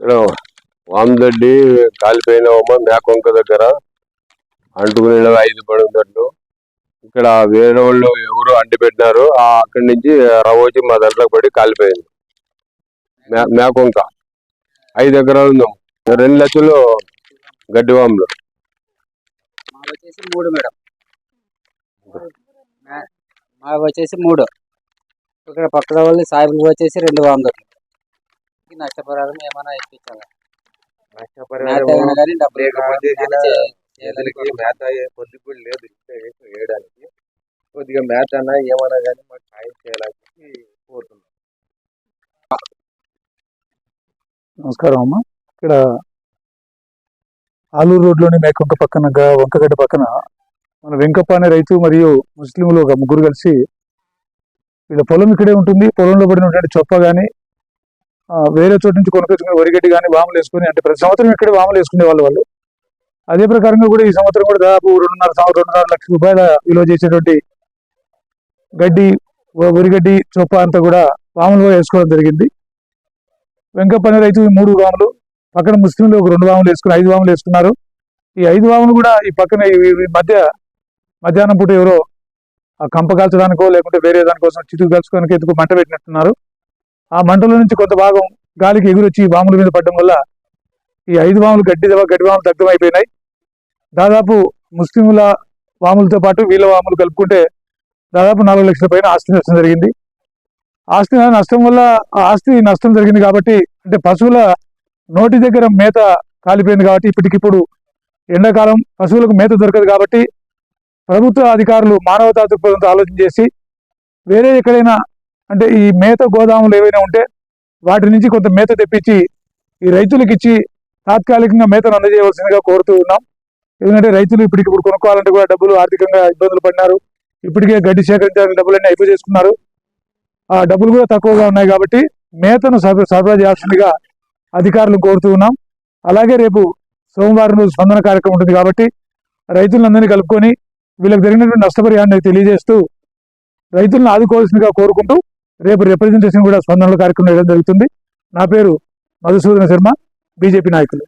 ఇక్కడ వామదడ్డి కాలిపోయిన బొమ్మ మేకొంక దగ్గర అంటుకుని ఐదు పడి ఇక్కడ వేరే వాళ్ళు ఎవరు అంటి పెట్టినారు అక్కడి నుంచి రవ్వచ్చి మా దాంట్లోకి పడి కాలిపోయింది. మే- మేకొంక ఐదు ఎకరాలు ఉందాం. రెండు లక్షలు గడ్డి వాములు. మూడు మేడం. మా- మాకు వచ్చేసి మూడు. ఇక్కడ పక్కన వాళ్ళు సాయిబులు వచ్చేసి రెండు వాములు ఈ నష్టపరిహారం ఏమైనా ఇప్పించాలి? మేత అయినా కానీ డబ్బులు లేకపోతే కానీ చే- చేతులకి మేత పొద్దు కూడా లేదు ఇంకా వేసి వేయడానికి. కొద్దిగా మేత అన్నా ఏమన్నా కానీ మాకు సాయం చేయాలని చెప్పి కోరుతున్నాం. నమస్కారం అమ్మ. ఇక్కడ ఆలూరు రోడ్లోని మేకొంక పక్కన గ- వంకగడ్డ పక్కన మన వెంకప్ప అనే రైతు మరియు ముస్లింలు ఒక ముగ్గురు కలిసి వీళ్ళ పొలం ఇక్కడే ఉంటుంది. పొలంలో పడినటువంటి చొప్ప కానీ వేరే చోటు నుంచి కొనుకొచ్చుకుని వరిగడ్డి కానీ వాములు వేసుకుని అంటే ప్రతి సంవత్సరం ఇక్కడ వాములు వేసుకునే వాళ్ళు వాళ్ళు. అదే ప్రకారంగా కూడా ఈ సంవత్సరం కూడా దాదాపు రెండున్నర సంవత్సరం రెండున్నర లక్షల రూపాయల విలువ చేసేటువంటి గడ్డి వరిగడ్డి చొప్ప అంతా కూడా వాములుగా వేసుకోవడం జరిగింది. వెంకప్పని రైతు మూడు వాములు పక్కన ముస్లింలు ఒక రెండు వాములు వేసుకుని ఐదు వాములు వేసుకున్నారు. ఈ ఐదు వాములు కూడా ఈ పక్కన ఈ మధ్య మధ్యాహ్నం పూట ఎవరో ఆ కంప కాల్చడానికో లేకుంటే వేరే దానికోసం చితుకు కాల్చుకోవడానికి ఎందుకు మంట పెట్టినట్టున్నారు. ఆ మంటలో నుంచి కొంత భాగం గాలికి ఎగురొచ్చి బాముల వాముల మీద పడడం వల్ల ఈ ఐదు వాములు గడ్డి గడ్డి వాములు దగ్ధం అయిపోయినాయి దాదాపు ముస్లింల వాములతో పాటు వీళ్ళ వాములు కలుపుకుంటే దాదాపు నాలుగు లక్షల పైన ఆస్తి నష్టం జరిగింది. ఆస్తి నష్టం వల్ల ఆ ఆస్తి నష్టం జరిగింది కాబట్టి అంటే పశువుల నోటి దగ్గర మేత కాలిపోయింది కాబట్టి ఇప్పటికిప్పుడు ఎండాకాలం పశువులకు మేత దొరకదు కాబట్టి ప్రభుత్వ అధికారులు మానవతా దృక్పథంతో ఆలోచన చేసి వేరే ఎక్కడైనా అంటే ఈ మేత గోదాములు ఏవైనా ఉంటే వాటి నుంచి కొంత మేత తెప్పించి ఈ రైతులకు ఇచ్చి తాత్కాలికంగా మేతను అందజేయవలసిందిగా కోరుతూ ఉన్నాం. ఎందుకంటే రైతులు ఇప్పటికి ఇప్పుడు కొనుక్కోవాలంటే కూడా డబ్బులు ఆర్థికంగా ఇబ్బందులు పడినారు. ఇప్పటికే గడ్డి సేకరించాలని డబ్బులన్నీ అయిపో చేసుకున్నారు. ఆ డబ్బులు కూడా తక్కువగా ఉన్నాయి కాబట్టి మేతను సరఫరా చేయాల్సిందిగా అధికారులు కోరుతూ ఉన్నాం. అలాగే రేపు సోమవారం రోజు స్పందన కార్యక్రమం ఉంటుంది కాబట్టి రైతులందరినీ కలుపుకొని వీళ్ళకి జరిగినటువంటి నష్టపరిహారాన్ని తెలియజేస్తూ రైతులను ఆదుకోవాల్సిందిగా కోరుకుంటూ రేపు రిప్రజెంటేషన్ కూడా స్పందనలో కార్యక్రమం జరుగుతుంది. నా పేరు మధుసూదన శర్మ బీజేపీ నాయకులు.